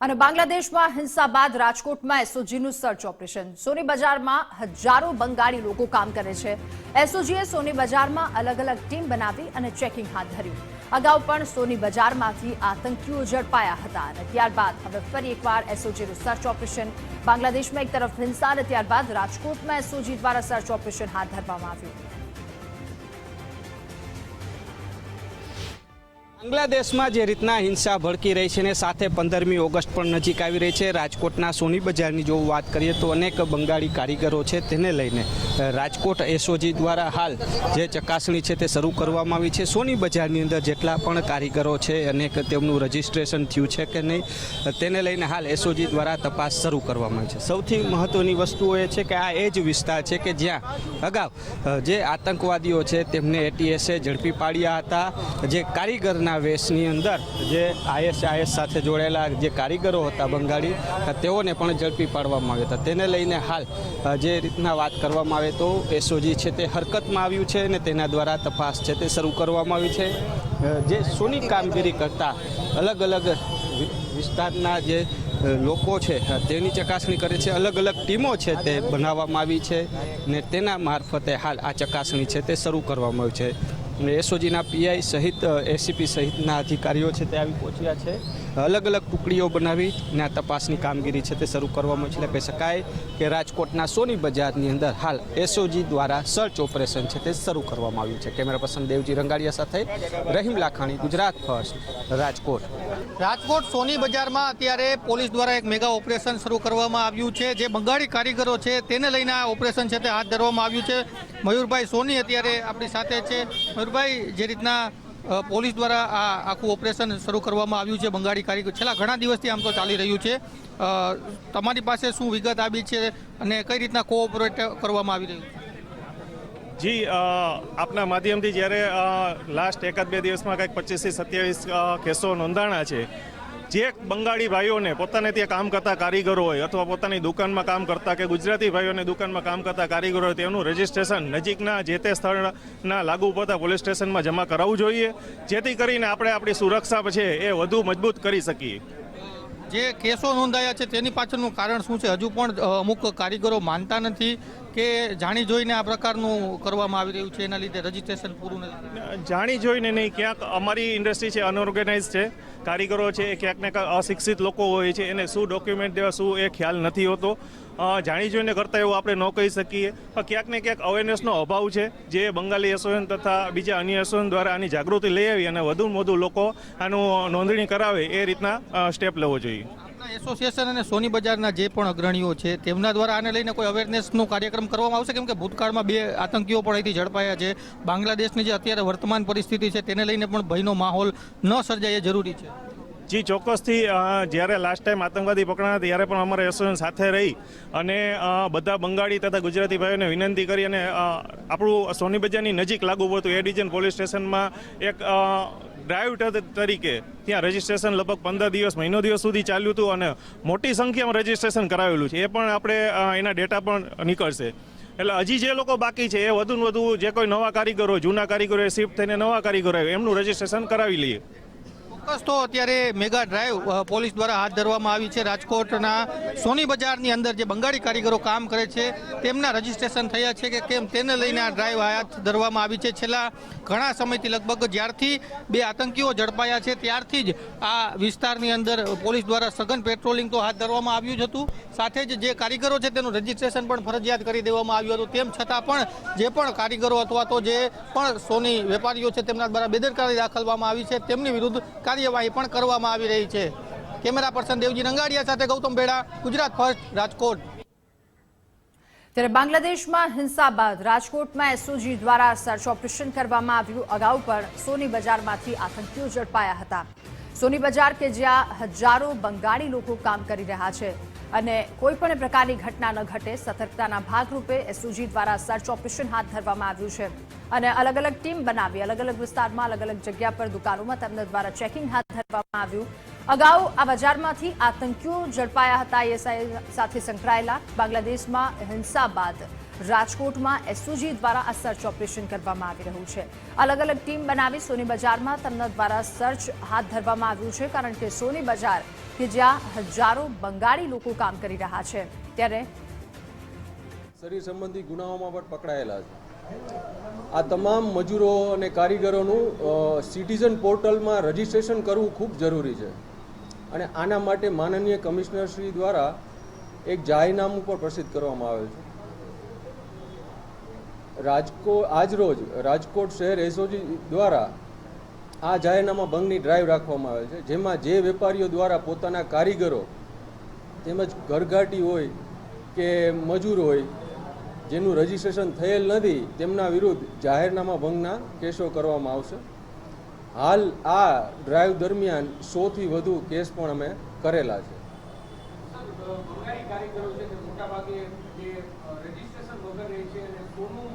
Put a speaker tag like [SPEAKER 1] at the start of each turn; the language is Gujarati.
[SPEAKER 1] અને બાંગ્લાદેશમાં હિંસા બાદ રાજકોટમાં એસઓજીનું સર્ચ ઓપરેશન. સોની બજારમાં હજારો બંગાળી લોકો કામ કરે છે. એસઓજીએ સોની બજારમાં અલગ અલગ ટીમ બનાવી અને ચેકિંગ હાથ ધર્યું. અગાઉ પણ સોની બજારમાંથી આતંકીઓ ઝડપાયા હતા અને ત્યારબાદ હવે ફરી એકવાર એસઓજીનું સર્ચ ઓપરેશન. બાંગ્લાદેશમાં એક તરફ હિંસા અને ત્યારબાદ રાજકોટમાં એસઓજી દ્વારા સર્ચ ઓપરેશન હાથ ધરવામાં આવ્યું.
[SPEAKER 2] બાંગ્લાદેશમાં જે રીતના હિંસા ભડકી રહી છે ને સાથે પંદરમી ઓગસ્ટ પણ નજીક આવી રહી છે. રાજકોટના સોની બજારની જો વાત કરીએ તો અનેક બંગાળી કારીગરો છે તેને લઈને. રાજકોટ એસઓજી દ્વારા હાલ જે ચકાસણી છે તે શરૂ કરવામાં આવી છે. સોની બજારની અંદર જેટલા પણ કારીગરો છે, અનેક તેમનું રજિસ્ટ્રેશન થયું છે કે નહીં, તેને લઈને હાલ એસઓજી દ્વારા તપાસ શરૂ કરવામાં આવી છે. સૌથી મહત્વની વસ્તુ એ છે કે આ એ જ વિસ્તાર છે કે જ્યાં અગાઉ જે આતંકવાદીઓ છે તેમને એટીએસે ઝડપી પાડ્યા હતા. જે કારીગરના વેશની અંદર જે આઈએસ આઈએસ સાથે જોડાયેલા જે કારીગરો હતા બંગાળી તેઓને પણ ઝડપી પાડવામાં આવ્યા હતા. તેને લઈને હાલ જે રીતના વાત કરવામાં આવે તો એસઓજી છે તે હરકતમાં આવ્યું છે અને તેના દ્વારા તપાસ છે તે શરૂ કરવામાં આવી છે. જે સોની કામગીરી કરતા અલગ અલગ વિસ્તારના જે લોકો છે તેની ચકાસણી કરે છે. અલગ અલગ ટીમો છે તે બનાવવામાં આવી છે ને તેના મારફતે હાલ આ ચકાસણી છે તે શરૂ કરવામાં આવી છે. એસઓજીના પીઆઈ સહિત એસીપી સહિતના અધિકારીઓ છે તે આવી પહોંચ્યા છે. અલગ અલગ ટુકડીઓ બનાવી અને આ તપાસની કામગીરી છે તે શરૂ કરવામાં છે. કહી શકાય કે રાજકોટના સોની બજારની અંદર હાલ એસઓજી દ્વારા સર્ચ ઓપરેશન છે તે શરૂ કરવામાં આવ્યું છે. કેમેરા પર્સન દેવજી રંગાડિયા સાથે રહીમ લાખાણી, ગુજરાત ફર્સ્ટ, રાજકોટ.
[SPEAKER 3] રાજકોટ સોની બજારમાં અત્યારે પોલીસ દ્વારા એક મેગા ઓપરેશન શરૂ કરવામાં આવ્યું છે. જે બંગાળી કારીગરો છે તેને લઈને આ ઓપરેશન છે તે હાથ ધરવામાં આવ્યું છે. મયુરભાઈ સોની અત્યારે આપણી સાથે છે. મયુરભાઈ, જે રીતના પોલીસ દ્વારા આ આખું ઓપરેશન શરૂ કરવામાં આવ્યું છે, બંગાળી કારીગર. છેલ્લા ઘણા દિવસથી આમ તો ચાલી રહ્યું છે. તમારી પાસે શું વિગત આવી છે અને કઈ રીતના કોઓપરેટ કરવામાં આવી રહ્યું છે?
[SPEAKER 4] જી આપના માધ્યમથી જ્યારે લાસ્ટ એકાદ બે દિવસમાં કંઈક પચીસથી સત્યાવીસ કેસો નોંધાણા છે જે બંગાળી ભાઈઓને પોતાને ત્યાં કામ કરતા કારીગરો હોય અથવા પોતાની દુકાનમાં કામ કરતા કે ગુજરાતી ભાઈઓને દુકાનમાં કામ કરતા કારીગરો હોય તેનું રજિસ્ટ્રેશન નજીકના જે તે સ્થળના લાગુ પડતા પોલીસ સ્ટેશનમાં જમા કરાવવું જોઈએ. જેથી કરીને આપણે આપણી સુરક્ષા છે એ વધુ મજબૂત કરી શકીએ.
[SPEAKER 3] જે કેસો નોંધાયા છે તેની પાછળનું કારણ શું છે? હજુ પણ અમુક કારીગરો માનતા નથી કે જાણી જોઈને આ પ્રકારનું કરવામાં આવી રહ્યું છે એના લીધે રજીસ્ટ્રેશન પૂરું નથી.
[SPEAKER 4] જાણી જોઈને નહીં ક્યાંક અમારી ઇન્ડસ્ટ્રી છે અનઓર્ગેનાઇઝ છે. કારીગરો છે, એ ક્યાંક ને ક્યાંક અશિક્ષિત લોકો હોય છે, એને શું ડોક્યુમેન્ટ દેવા, શું એ ખ્યાલ નથી હોતો. જાણી જોઈને કરતા એવું આપણે ન કહી શકીએ. પણ ક્યાંક ને ક્યાંક અવેરનેસનો અભાવ છે, જે બંગાળી એસોસિએશન તથા બીજા અન્ય એસોસિએશન દ્વારા આની જાગૃતિ લઈ આવી અને વધુમાં વધુ લોકો આનું નોંધણી કરાવે એ રીતના સ્ટેપ લેવો જોઈએ.
[SPEAKER 3] એસોસિએશન અને સોની બજારના જે પણ અગ્રણીઓ છે, તેમના દ્વારા આને લઈને કોઈ અવેરનેસનો કાર્યક્રમ કરવામાં આવશે? કેમ કે ભૂતકાળમાં બે આતંકીઓ પણ અહીંથી ઝડપાયા છે. બાંગ્લાદેશની જે અત્યારે વર્તમાન પરિસ્થિતિ છે, તેને લઈને પણ ભયનો માહોલ ન સર્જાય એ જરૂરી છે.
[SPEAKER 4] જી, ચોક્કસથી જ્યારે લાસ્ટ ટાઈમ આતંકવાદી પકડાયા ત્યારે પણ અમારા એસોસિએશન સાથે રહી અને બધા બંગાળી તથા ગુજરાતી ભાઈઓને વિનંતી કરી અને આપણું સોની બજારની નજીક લાગુ પડતું એ ડિવિઝન પોલીસ સ્ટેશનમાં એક ડ્રાઈવ તરીકે ત્યાં રજિસ્ટ્રેશન લગભગ પંદર દિવસ, મહિનો દિવસ સુધી ચાલ્યું હતું અને મોટી સંખ્યામાં રજીસ્ટ્રેશન કરાવેલું છે. એ પણ આપણે એના ડેટા પણ નીકળશે. એટલે હજી જે લોકો બાકી છે, એ વધુ ને વધુ જે કોઈ નવા કારીગરો, જૂના કારીગરો શિફ્ટ થઈને નવા કારીગરો એમનું રજીસ્ટ્રેશન કરાવી લઈએ.
[SPEAKER 3] ચોક્કસ તો અત્યારે મેગા ડ્રાઈવ પોલીસ દ્વારા હાથ ધરવામાં આવી છે. રાજકોટના સોની બજારની અંદર જે બંગાળી કારીગરો કામ કરે છે, તેમના રજીસ્ટ્રેશન થયા છે કે કેમ તેને લઈને આ ડ્રાઈવ હાથ ધરવામાં આવી છે. છેલ્લા ઘણા સમયથી લગભગ જ્યારથી બે આતંકીઓ ઝડપાયા છે, ત્યારથી જ આ વિસ્તારની અંદર પોલીસ દ્વારા સઘન પેટ્રોલિંગ તો હાથ ધરવામાં આવ્યું જ હતું. સાથે જ જે કારીગરો છે તેનું રજીસ્ટ્રેશન પણ ફરજિયાત કરી દેવામાં આવ્યું હતું. તેમ છતાં પણ જે પણ કારીગરો અથવા તો જે પણ સોની વેપારીઓ છે તેમના દ્વારા બેદરકારી દાખલવામાં આવી છે. તેમની વિરુદ્ધ કાર્યવાહી પણ કરવામાં આવી રહી છે. કેમેરા પર્સન દેવજી રંગાડિયા સાથે ગૌતમ ભેડા, ગુજરાત ફર્સ્ટ, રાજકોટ.
[SPEAKER 1] ત્યારે બાંગ્લાદેશમાં હિંસા બાદ રાજકોટમાં એસઓજી દ્વારા સર્ચ ઓપરેશન કરવામાં આવ્યું. અગાઉ પણ સોની બજારમાંથી આતંકીઓ ઝડપાયા હતા. સોની બજાર કે જ્યાં હજારો બંગાળી લોકો કામ કરી રહ્યા છે. અને કોઈ પણ પ્રકારની ઘટના ન ઘટે, સતર્કતાના ભાગરૂપે એસઓજી દ્વારા સર્ચ ઓપરેશન હાથ ધરવામાં આવ્યું છે. અને અલગ અલગ ટીમ બનાવી અલગ અલગ વિસ્તારમાં અલગ અલગ જગ્યા પર, દુકાનોમાં તેમના દ્વારા ચેકિંગ હાથ ધરવામાં આવ્યું. અગાઉ આ બજારમાંથી આતંકીઓ ઝડપાયા હતા. આઈએસઆઈ સાથે સંકળાયેલા બાંગ્લાદેશમાં હિંસા બાદ રાજકોટમાં એસઓજી દ્વારા આ સર્ચ ઓપરેશન કરવામાં આવી રહ્યું છે. અલગ અલગ ટીમ બનાવી સોની બજારમાં તેમના દ્વારા સર્ચ હાથ ધરવામાં આવ્યું છે, કારણ કે સોની બજાર કે જ્યાં હજારો બંગાળી લોકો કામ કરી રહ્યા છે. ત્યારે
[SPEAKER 5] શરીર સંબંધી ગુનાઓમાં પણ પકડાયેલા છે. આ તમામ મજૂરો અને કારીગરોનું સિટીઝન પોર્ટલમાં રજિસ્ટ્રેશન કરવું ખૂબ જરૂરી છે. અને આના માટે માનનીય કમિશનર શ્રી દ્વારા એક જાહેરનામું પણ પ્રસિદ્ધ કરવામાં આવેલ છે. રાજકોટ આજરોજ રાજકોટ શહેર એસઓજી દ્વારા આ જાહેરનામા ભંગની ડ્રાઈવ રાખવામાં આવેલ છે. જેમાં જે વેપારીઓ દ્વારા પોતાના કારીગરો તેમજ ઘરઘાટી હોય કે મજૂર હોય જેનું રજીસ્ટ્રેશન થયેલ નથી, તેમના વિરુદ્ધ જાહેરનામા ભંગના કેસો કરવામાં આવશે. હાલ આ ડ્રાઈવ દરમિયાન સોથી વધુ કેસ પણ અમે કરેલા છે.
[SPEAKER 2] મોટાભાગે જે રજીસ્ટ્રેશન વગર રહે છે અને સોનું